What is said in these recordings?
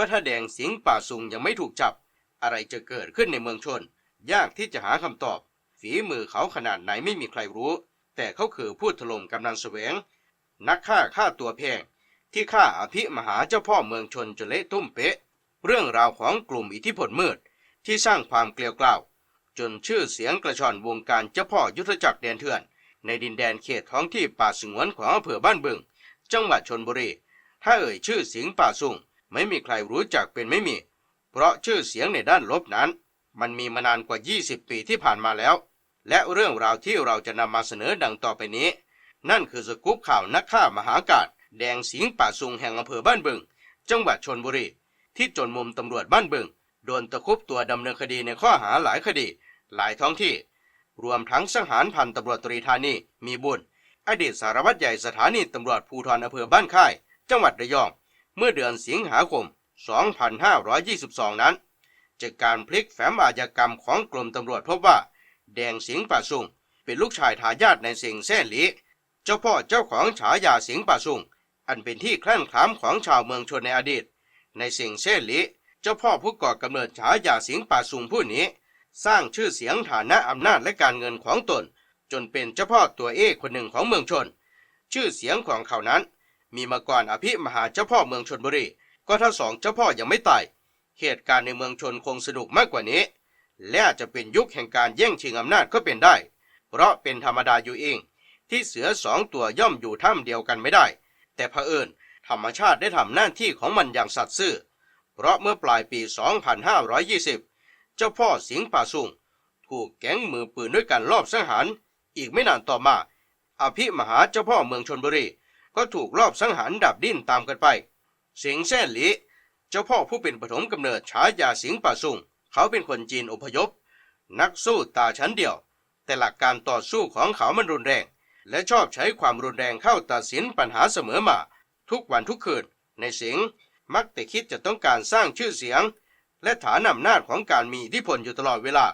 ก็ถ้าแดงสิงป่าสุงยังไม่ถูกจับ อะไรจะเกิดขึ้นในเมืองชน ยากที่จะหาคำตอบ ฝีมือเขาขนาดไหนไม่มีใครรู้ แต่เขาคือผู้ถล่มกำนันแสวง นักฆ่าฆ่าตัวแพงที่ฆ่าอภิมหาเจ้าพ่อเมืองชนจนเละตุ้มเป๊ะ เรื่องราวของกลุ่มอิทธิพลมืด ที่สร้างความเกลียวกล่าวจนชื่อเสียงกระชอนวงการเจ้าพ่อยุทธจักรแดนเถื่อน ในดินแดนเขตท้องที่ป่าสงวนของอำเภอบ้านบึง จังหวัดชนบุรี ถ้าเอ่ยชื่อสิงป่าสุง ไม่มีใครรู้จักเป็นไม่มี เพราะชื่อเสียงในด้านลบนั้น มันมีมานานกว่า 20 ปีที่ผ่านมาแล้ว และเรื่องราวที่เราจะนำมาเสนอดังต่อไปนี้ นั่นคือสกู๊ปข่าวนักฆ่ามหากาศแดงสิงห์ป่าสุงแห่งอำเภอบ้านบึง จังหวัดชนบุรี ที่จนมุมตำรวจบ้านบึง โดนตะคุบตัวดำเนินคดีในข้อหาหลายคดี หลายท้องที่ รวมทั้งสังหารพันตำรวจตรีธานีมีบุญ อดีตสารวัตรใหญ่สถานีตำรวจภูธรอำเภอบ้านค่าย จังหวัดระยอง เมื่อเดือนสิงหาคม 2522 นั้น จากการพลิกแฟ้มอาชญากรรมของกรมตำรวจพบว่า แดงสิงป่าสุงเป็นลูกชายทายาทในเสิงแซ่หลีเจ้าพ่อเจ้าของฉายาสิงป่าสุงอันเป็นที่แคลั่งคล้ามของชาวเมืองชนในอดีต ในเสิงแซ่หลีเจ้าพ่อผู้ก่อกำเนิดฉายาสิงป่าสุงผู้นี้ สร้างชื่อเสียงฐานะอำนาจและการเงินของตน จนเป็นเจ้าพ่อตัวเอกคนหนึ่งของเมืองชน ชื่อเสียงของเขานั้น มีมาก่อนอภิมหาเจ้าพ่อเมืองชนบุรี ก็ถ้าสองเจ้าพ่อยังไม่ตาย เหตุการณ์ในเมืองชนคงสนุกมากกว่านี้ และอาจจะเป็นยุคแห่งการแย่งชิงอำนาจก็เป็นได้ เพราะเป็นธรรมดาอยู่เอง ที่เสือสองตัวย่อมอยู่ถ้ำเดียวกันไม่ได้ แต่เผอิญธรรมชาติได้ทำหน้าที่ของมันอย่างสัตย์ซื่อ เพราะเมื่อปลายปี 2520 เจ้าพ่อสิงห์ป่าสุงถูกแก๊งมือปืนด้วยกันลอบสังหาร อีกไม่นานต่อมา อภิมหาเจ้าพ่อเมืองชนบุรี ก็ถูกลอบสังหารดับดิ้นตามกันไปสิงแซ่หลี เจ้าพ่อผู้เป็นปฐมกำเนิดฉายาสิงป่าสุงเขาเป็นคนจีนอพยพ นักสู้ตาชั้นเดียว แต่หลักการต่อสู้ของเขามันรุนแรง และชอบใช้ความรุนแรงเข้าตัดสินปัญหาเสมอมา ทุกวันทุกคืน ในสิงมักแต่คิดจะต้องการสร้างชื่อเสียง และฐานอำนาจของการมีอิทธิพลอยู่ตลอดเวลา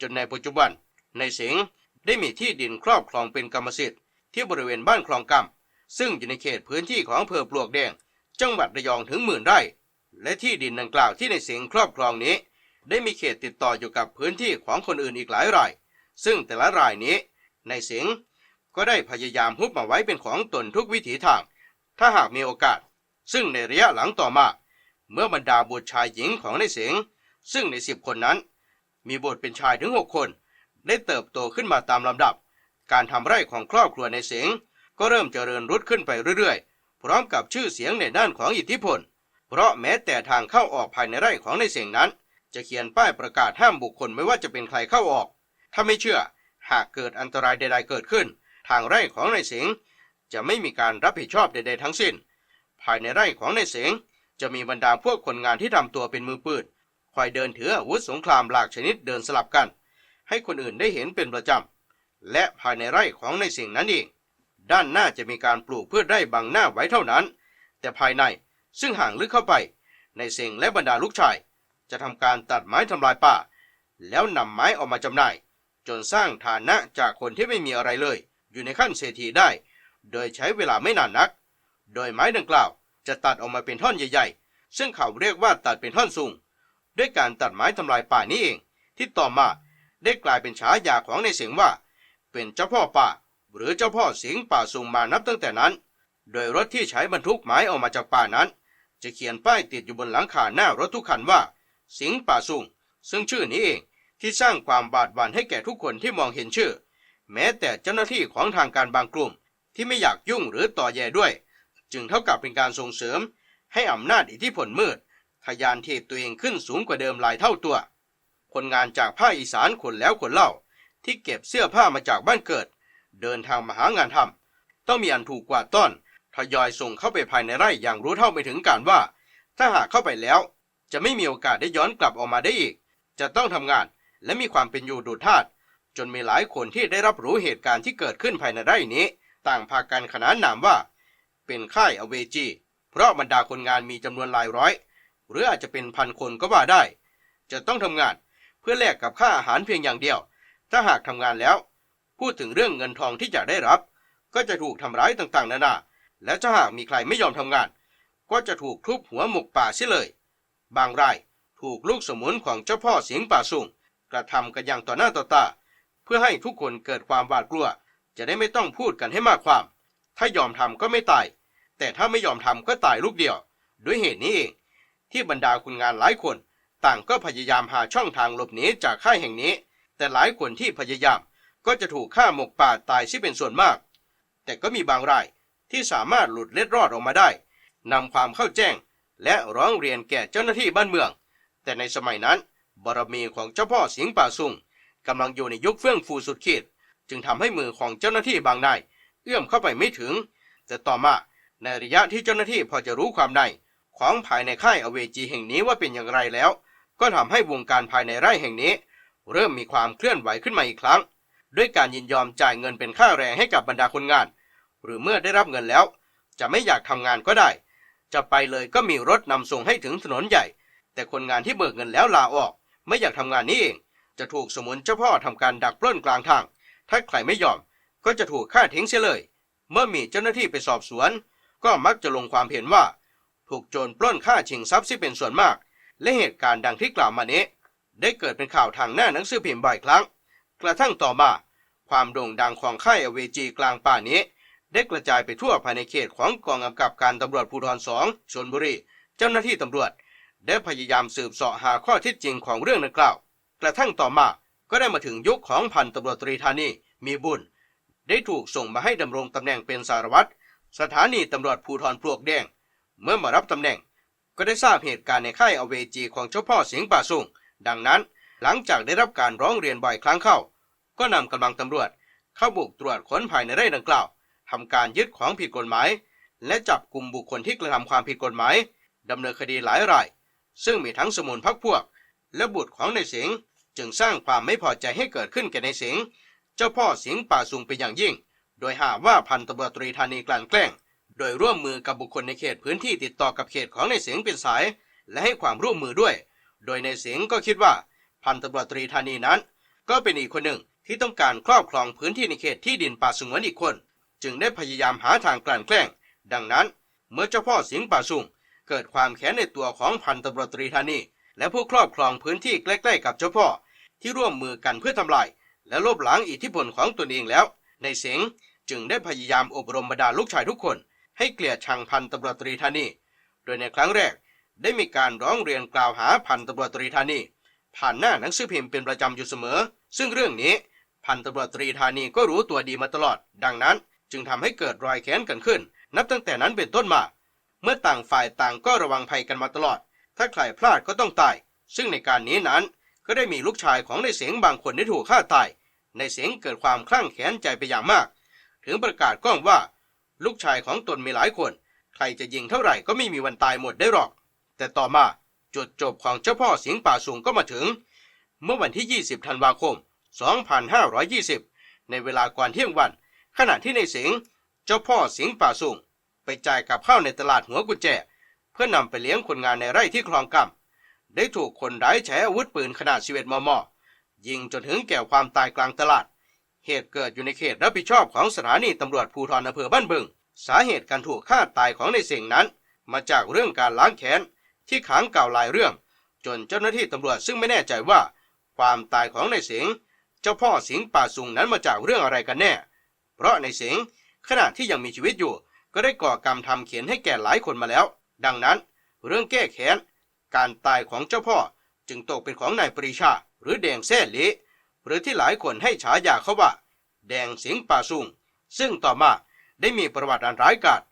จนในปัจจุบัน ในสิงได้มีที่ดินครอบครองเป็นกรรมสิทธิ์ที่บริเวณบ้านคลองกำ ซึ่งอยู่ในเขตพื้นที่ของอำเภอปลวกแดง จังหวัดระยองถึงหมื่นไร่ และที่ดินดังกล่าวที่ในเสิงครอบครองนี้ ได้มีเขตติดต่ออยู่กับพื้นที่ของคนอื่นอีกหลายราย ซึ่งแต่ละรายนี้ในเสิงก็ได้พยายามฮุบมาไว้เป็นของตนทุกวิถีทาง ถ้าหากมีโอกาส ซึ่งในระยะหลังต่อมา เมื่อบรรดาบุตรชายหญิงของในเสิงซึ่งในสิบคนนั้น มีบุตรเป็นชายถึงหกคน ได้เติบโตขึ้นมาตามลำดับ การทำไร่ของครอบครัวในเสิง ก็เริ่มเจริญรุดขึ้นไปเรื่อยๆ พร้อมกับชื่อเสียงในด้านของอิทธิพล เพราะแม้แต่ทางเข้าออกภายในไร่ของในเสียงนั้น จะเขียนป้ายประกาศห้ามบุคคลไม่ว่าจะเป็นใครเข้าออก ถ้าไม่เชื่อ หากเกิดอันตรายใด ๆ เกิดขึ้น ทางไร่ของในเสียงจะไม่มีการรับผิดชอบใด ๆ ทั้งสิ้น ภายในไร่ของในเสียงจะมีบรรดาพวกคนงานที่ทำตัวเป็นมือปืนคอยเดินถืออาวุธสงครามหลากชนิดเดินสลับกัน ให้คนอื่นได้เห็นเป็นประจำและภายในไร่ของในสิ่งนั้นเอง ด้านหน้าจะมีการปลูกเพืชไร่บังหน้าไว้เท่านั้น แต่ภายในซึ่งห่างลึกเข้าไป ในเสงและบรรดาลูกชาย จะทำการตัดไม้ทำลายป่า แล้วนำไม้ออกมาจำหน่าย จนสร้างฐานะจากคนที่ไม่มีอะไรเลย อยู่ในขั้นเศรษฐีได้ โดยใช้เวลาไม่นานนัก โดยไม้ดังกล่าวจะตัดออกมาเป็นท่อนใหญ่ ๆ ซึ่งเขาเรียกว่าตัดเป็นท่อนสูง ด้วยการตัดไม้ทำลายป่านี้เอง ที่ต่อมาได้กลายเป็นฉายาของในเสียงว่า เป็นเจ้าพ่อป่า หรือเจ้าพ่อสิงห์ป่าสูงมานับตั้งแต่นั้น โดยรถที่ใช้บรรทุกไม้ออกมาจากป่านั้น จะเขียนป้ายติดอยู่บนหลังคาหน้ารถทุกคันว่า สิงห์ป่าสูงซึ่งชื่อนี้เองที่สร้างความบาดหวั่นให้แก่ทุกคนที่มองเห็นชื่อ แม้แต่เจ้าหน้าที่ของทางการบางกลุ่ม ที่ไม่อยากยุ่งหรือต่อแย่ด้วย จึงเท่ากับเป็นการส่งเสริม ให้อำนาจอิทธิพลมืดทะยานเทพตัวเองขึ้นสูงกว่าเดิมหลายเท่าตัว คนงานจากภาคอีสานคนแล้วคนเล่า ที่เก็บเสื้อผ้ามาจากบ้านเกิด เดินทางมาหางานทำต้องมีอันถูกกว่าต้อนทยอยส่งเข้าไปภายในไร่อย่างรู้เท่าไม่ถึงการว่า ถ้าหากเข้าไปแล้ว จะไม่มีโอกาสได้ย้อนกลับออกมาได้อีก จะต้องทำงานและมีความเป็นอยู่ดูทาสจนมีหลายคนที่ได้รับรู้เหตุการณ์ที่เกิดขึ้นภายในไร่นี้ ต่างพากันขนานนามว่า เป็นค่ายอเวจี เพราะบรรดาคนงานมีจำนวนหลายร้อย หรืออาจจะเป็นพันคนก็ว่าได้ จะต้องทำงานเพื่อแลกกับค่าอาหารเพียงอย่างเดียว ถ้าหากทำงานแล้ว พูดถึงเรื่องเงินทองที่จะได้รับ ก็จะถูกทำร้ายต่างๆ นานา และถ้าหากมีใครไม่ยอมทำงาน ก็จะถูกทุบหัวหมกป่าเสียเลย บางรายถูกลูกสมุนของเจ้าพ่อเสิงป่าสุงกระทำกันอย่างต่อหน้าต่อตา เพื่อให้ทุกคนเกิดความหวาดกลัว จะได้ไม่ต้องพูดกันให้มากความ ถ้ายอมทำก็ไม่ตาย แต่ถ้าไม่ยอมทำก็ตายลูกเดียว ด้วยเหตุนี้เอง ที่บรรดาคุณงานหลายคน ต่างก็พยายามหาช่องทางหลบหนีจากค่ายแห่งนี้ แต่หลายคนที่พยายาม ก็จะถูกฆ่าหมกป่าตายที่เป็นส่วนมาก แต่ก็มีบางรายที่สามารถหลุดเล็ดรอดออกมาได้นำความเข้าแจ้ง และร้องเรียนแก่เจ้าหน้าที่บ้านเมือง แต่ในสมัยนั้นบารมีของเจ้าพ่อสิงป่าซุงกำลังอยู่ในยุคเฟื่องฟูสุดขีดจึงทำให้มือของเจ้าหน้าที่บางนายเอื้อมเข้าไปไม่ถึง แต่ต่อมาในระยะที่เจ้าหน้าที่พอจะรู้ความในของภายในค่ายอเวจีแห่งนี้ว่าเป็นอย่างไรแล้ว ก็ทำให้วงการภายในไร่แห่งนี้ เริ่มมีความเคลื่อนไหวขึ้นมาอีกครั้ง ด้วยการยินยอมจ่ายเงินเป็นค่าแรงให้กับบรรดาคนงาน หรือเมื่อได้รับเงินแล้ว จะไม่อยากทำงานก็ได้ จะไปเลยก็มีรถนำส่งให้ถึงถนนใหญ่ แต่คนงานที่เบิกเงินแล้วลาออก ไม่อยากทำงานนี้เอง จะถูกสมุนเจ้าพ่อทำการดักปล้นกลางทาง ถ้าใครไม่ยอมก็จะถูกฆ่าทิ้งเสียเลย เมื่อมีเจ้าหน้าที่ไปสอบสวน ก็มักจะลงความเห็นว่า ถูกโจรปล้นฆ่าชิงทรัพย์ที่เป็นส่วนมาก และเหตุการณ์ดังที่กล่าวมานี้ ได้เกิดเป็นข่าวทางหน้าหนังสือพิมพ์บ่อยครั้ง กระทั่งต่อมา ความโด่งดังของค่ายอเวจีกลางป่านี้ ได้กระจายไปทั่วภายในเขตของกองกำกับการตำรวจภูธรสองชนบุรี เจ้าหน้าที่ตำรวจ ได้พยายามสืบเสาะหาข้อเท็จจริงของเรื่องดังกล่าว กระทั่งต่อมาก็ได้มาถึงยุคของพันตำรวจตรีธานีมีบุญ ได้ถูกส่งมาให้ดำรงตำแหน่งเป็นสารวัตรสถานีตำรวจภูธรปลวกแดง เมื่อมารับตำแหน่ง ก็ได้ทราบเหตุการณ์ในค่ายอเวจีของเจ้าพ่อสิงห์ป่าสุงดังนั้น หลังจากได้รับการร้องเรียนบ่อยครั้งเข้า ก็นำกำลังตำรวจ เข้าบุกตรวจค้นภายในไร่ดังกล่าวทำการยึดของผิดกฎหมาย และจับกลุ่มบุคคลที่กระทำความผิดกฎหมายดำเนินคดีหลายราย ซึ่งมีทั้งสมุนพักพวก และบุตรของในสิงห์จึงสร้างความไม่พอใจให้เกิดขึ้นแก่ในสิงห์เจ้าพ่อสิงห์ป่าสุงเป็นอย่างยิ่ง โดยหาว่าพันตำรวจตรีธานีกลั่นแกล้ง โดยร่วมมือกับบุคคลในเขตพื้นที่ติดต่อกับเขตของในสิงห์เป็นสาย และให้ความร่วมมือด้วย โดยในสิงห์ก็คิดว่าพันตำรวจตรีธานีนั้น ก็เป็นอีกคนหนึ่ง ที่ต้องการครอบครองพื้นที่ในเขตที่ดินป่าสงวนอีกคน จึงได้พยายามหาทางกลั่นแกล้ง ดังนั้นเมื่อเจ้าพ่อสิงห์ป่าสุงเกิดความแค้นในตัวของพันตำรวจตรีธานีและผู้ครอบครองพื้นที่ใกล้ๆกับเจ้าพ่อ ที่ร่วมมือกันเพื่อทำลายและลบล้างอิทธิพลของตนเองแล้ว ในเสงจึงได้พยายามอบรมบรรดาลูกชายทุกคน ให้เกลียดชังพันตำรวจตรีธานี โดยในครั้งแรก ได้มีการร้องเรียนกล่าวหาพันตำรวจตรีธานีผ่านหน้าหนังสือพิมพ์เป็นประจำอยู่เสมอ ซึ่งเรื่องนี้ พันตำรวจตรีธานีก็รู้ตัวดีมาตลอด ดังนั้นจึงทำให้เกิดรอยแค้นกันขึ้น นับตั้งแต่นั้นเป็นต้นมา เมื่อต่างฝ่ายต่างก็ระวังภัยกันมาตลอด ถ้าใครพลาดก็ต้องตาย ซึ่งในการนี้นั้นก็ได้มีลูกชายของในเสียงบางคนได้ถูกฆ่าตาย ในเสียงเกิดความคลั่งแค้นใจไปอย่างมาก ถึงประกาศก้องว่า ลูกชายของตนมีหลายคน ใครจะยิงเท่าไหร่ก็ไม่มีวันตายหมดได้หรอก แต่ต่อมาจุดจบของเจ้าพ่อเสิงป่าสูงก็มาถึง เมื่อวันที่ 20 ธันวาคม 2520 ในเวลาก่อนเที่ยงวัน ขณะที่ในสิงเจ้าพ่อสิงป่าสูงไปจ่ายกับข้าวในตลาดหัวกุญแจ เพื่อนำไปเลี้ยงคนงานในไร่ที่คลองกำได้ถูกคนร้ายใช้อาวุธปืนขนาด11มม ยิงจนถึงแก่ความตายกลางตลาด เหตุเกิดอยู่ในเขตรับผิดชอบของสถานีตำรวจภูธรอำเภอบ้านบึง สาเหตุการถูกฆ่าตายของในเสียงนั้น มาจากเรื่องการล้างแค้นที่ขังเก่าหลายเรื่อง จนเจ้าหน้าที่ตำรวจซึ่งไม่แน่ใจว่า ความตายของในเสียงเจ้าพ่อสิงป่าสุงนั้นมาจากเรื่องอะไรกันแน่ เพราะในเสียงขณะที่ยังมีชีวิตอยู่ ก็ได้ก่อกรรมทำเขียนให้แก่หลายคนมาแล้ว ดังนั้น เรื่องแก้แค้น การตายของเจ้าพ่อจึงตกเป็นของนายปรีชา หรือแดงแซ่หลีหรือที่หลายคนให้ฉายาเขาว่า แดงสิงป่าสุงซึ่งต่อมาได้มีประวัติอันร้ายกาจ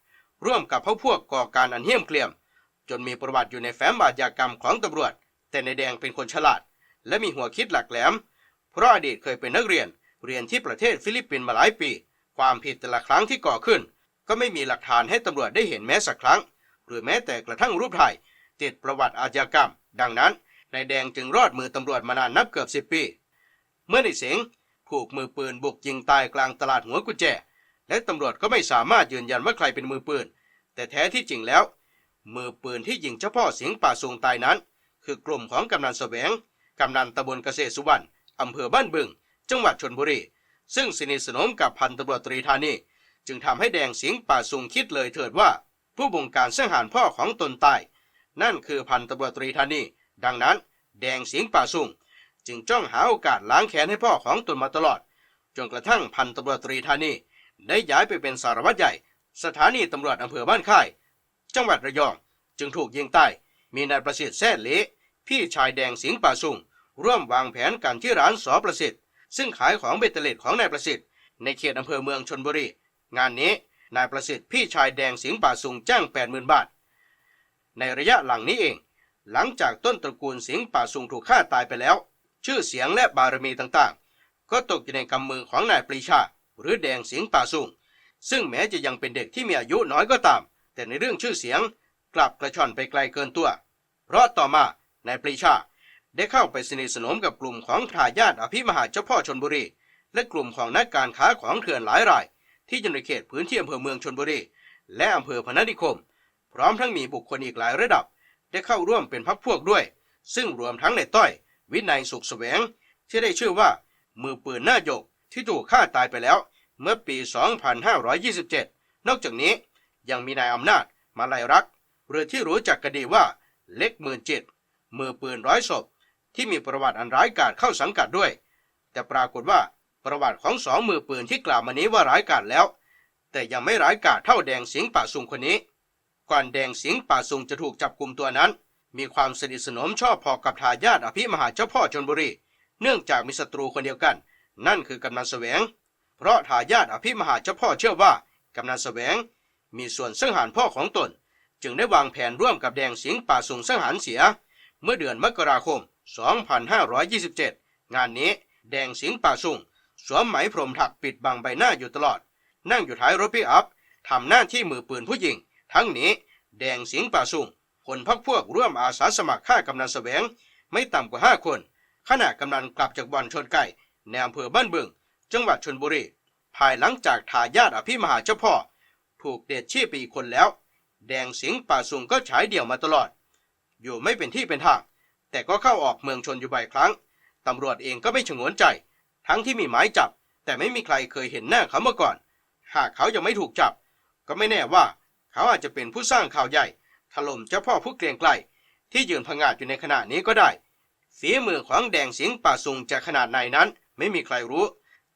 ร่วมกับพวกพวกก่อการอันเหี้ยมเกลียม จนมีประวัติอยู่ในแฟ้มอาชญากรรมของตำรวจ แต่ในแดงเป็นคนฉลาด และมีหัวคิดหลักแหลม เพราะอดีตเคยเป็นนักเรียน เรียนที่ประเทศฟิลิปปินส์มาหลายปี ความผิดแต่ละครั้งที่ก่อขึ้น ก็ไม่มีหลักฐานให้ตำรวจได้เห็นแม้สักครั้ง หรือแม้แต่กระทั่งรูปถ่าย ติดประวัติอาชญากรรม ดังนั้นนายแดงจึงรอดมือตำรวจมานานนับเกือบสิบปี เมื่อในเสงถูกมือปืนบุกยิงตายกลางตลาดหัวกุญแจ และตำรวจก็ไม่สามารถยืนยันว่าใครเป็นมือปืน แต่แท้ที่จริงแล้ว มือปืนที่ยิงเจ้าพ่อเสิงป่าสูงตายนั้น คือกลุ่มของกำนันแสวงกำนันตำบลเกษตรสุวรรณ อำเภอบ้านบึง จังหวัดชนบุรี ซึ่งสนิทสนมกับพันตำรวจตรีธานีจึงทำให้แดงสิงห์ป่าสุงคิดเลยเถิดว่า ผู้บงการสังหารพ่อของตนตาย นั่นคือพันตำรวจตรีธานีดังนั้น แดงสิงห์ป่าสุงจึงจ้องหาโอกาสล้างแค้นให้พ่อของตนมาตลอด จนกระทั่งพันตำรวจตรีธานีได้ย้ายไปเป็นสารวัตรใหญ่ สถานีตำรวจอำเภอบ้านค่าย จังหวัดระยองจึงถูกยิงตายมีนายประสิทธิ์แซ่เหลพี่ชายแดงสิงห์ป่าสุง ร่วมวางแผนกันที่ร้านสอประสิทธิ์ ซึ่งขายของเบตเตเลตของนายประสิทธิ์ในเขตอำเภอเมืองชนบุรี งานนี้นายประสิทธิ์พี่ชายแดงสิงห์ป่าสุงจ้าง 80,000 บาท ในระยะหลังนี้เอง หลังจากต้นตระกูลสิงห์ป่าสุงถูกฆ่าตายไปแล้ว ชื่อเสียงและบารมีต่างๆ ก็ตกอยู่ในกำมือของนายปรีชา หรือแดงสิงห์ป่าสุงซึ่งแม้จะยังเป็นเด็กที่มีอายุน้อยก็ตาม แต่ในเรื่องชื่อเสียงกลับกระชอนไปไกลเกินตัว เพราะต่อมานายปรีชา ได้เข้าไปสนิทสนมกับกลุ่มของทายาทอภิมหาเจ้าพ่อชนบุรี และกลุ่มของนักการค้าของเถื่อนหลายราย ที่อยู่ในเขตพื้นที่อำเภอเมืองชนบุรี และอำเภอพนัสนิคม พร้อมทั้งมีบุคคลอีกหลายระดับ ได้เข้าร่วมเป็นพักพวกด้วย ซึ่งรวมทั้งในต้อย วินัยสุขแสวง ที่ได้ชื่อว่า มือปืนหน้าหยกที่ถูกฆ่าตายไปแล้ว เมื่อปี 2527 นอกจากนี้ยังมีนายอำนาจมาลายรักหรือที่รู้จักกันดีว่าเล็กหมื่นจิตมือปืนร้อยศพ ที่มีประวัติอันร้ายกาจเข้าสังกัดด้วย แต่ปรากฏว่าประวัติของสองมือปืนที่กล่าวมานี้ว่าร้ายกาจแล้ว แต่ยังไม่ร้ายกาจเท่าแดงสิงห์ป่าซุงคนนี้ ก่อนแดงสิงห์ป่าซุงจะถูกจับกลุ่มตัวนั้น มีความสนิทสนมชอบพอกับทายาทอภิมหาเจ้าพ่อชนบุรี เนื่องจากมีศัตรูคนเดียวกัน นั่นคือกำนันแสวง เพราะทายาทอภิมหาเจ้าพ่อเชื่อว่ากำนันแสวง มีส่วนสังหารพ่อของตน จึงได้วางแผนร่วมกับแดงสิงห์ป่าซุงสังหารเสีย เมื่อเดือนมกราคม 2527 งานนี้แดงสิงห์ป่าซุงสวมไหมพรมถักปิดบังใบหน้าอยู่ตลอด นั่งอยู่ท้ายรถปิอัพทำหน้าที่มือปืนผู้หญิง ทั้งนี้แดงสิงห์ป่าซุงคนพักพวกร่วมอาสาสมัครฆ่ากำนันแสวง ไม่ต่ำกว่าห้าคน ขณะกำนันกลับจากบ่อนชนไก่ในอำเภอบ้านบึง จังหวัดชนบุรี ภายหลังจากทายาทอภิมหาเจ้าพ่อ ถูกเด็ดชีพไปอีกคนแล้ว แดงสิงห์ป่าซุงก็ฉายเดี่ยวมาตลอด อยู่ไม่เป็นที่เป็นทาง แต่ก็เข้าออกเมืองชนอยู่บ่อยครั้ง ตำรวจเองก็ไม่ฉงนใจ ทั้งที่มีหมายจับ แต่ไม่มีใครเคยเห็นหน้าเขามาก่อน หากเขายังไม่ถูกจับ ก็ไม่แน่ว่าเขาอาจจะเป็นผู้สร้างข่าวใหญ่ ถล่มเจ้าพ่อผู้เกรียงไกลที่ยืนพงาดอยู่ในขณะนี้ก็ได้ฝีมือของแดงสิงป่าซุงจะขนาดไหนนั้น ไม่มีใครรู้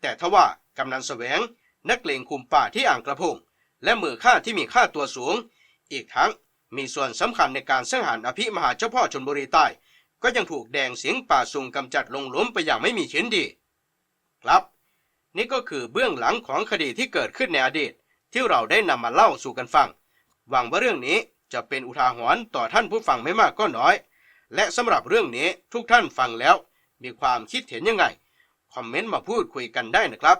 แต่ทว่ากำนันแสวง นักเลงคุมป่าที่อ่างกระพง และมือฆ่าที่มีค่าตัวสูง อีกทั้งมีส่วนสำคัญในการสังหารอภิมหาเจ้าพ่อชนบุรีใต้ ก็ยังถูกแดงเสียงป่าซุงกำจัดลงล้มไปอย่างไม่มีชิ้นดี ครับ นี่ก็คือเบื้องหลังของคดีที่เกิดขึ้นในอดีต ที่เราได้นำมาเล่าสู่กันฟัง หวังว่าเรื่องนี้จะเป็นอุทาหรณ์ต่อท่านผู้ฟังไม่มากก็น้อย และสำหรับเรื่องนี้ทุกท่านฟังแล้ว มีความคิดเห็นยังไง คอมเมนต์มาพูดคุยกันได้นะครับ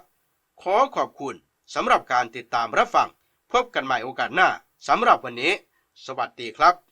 ขอขอบคุณสำหรับการติดตามรับฟัง พบกันใหม่โอกาสหน้าสำหรับวันนี้ สวัสดีครับ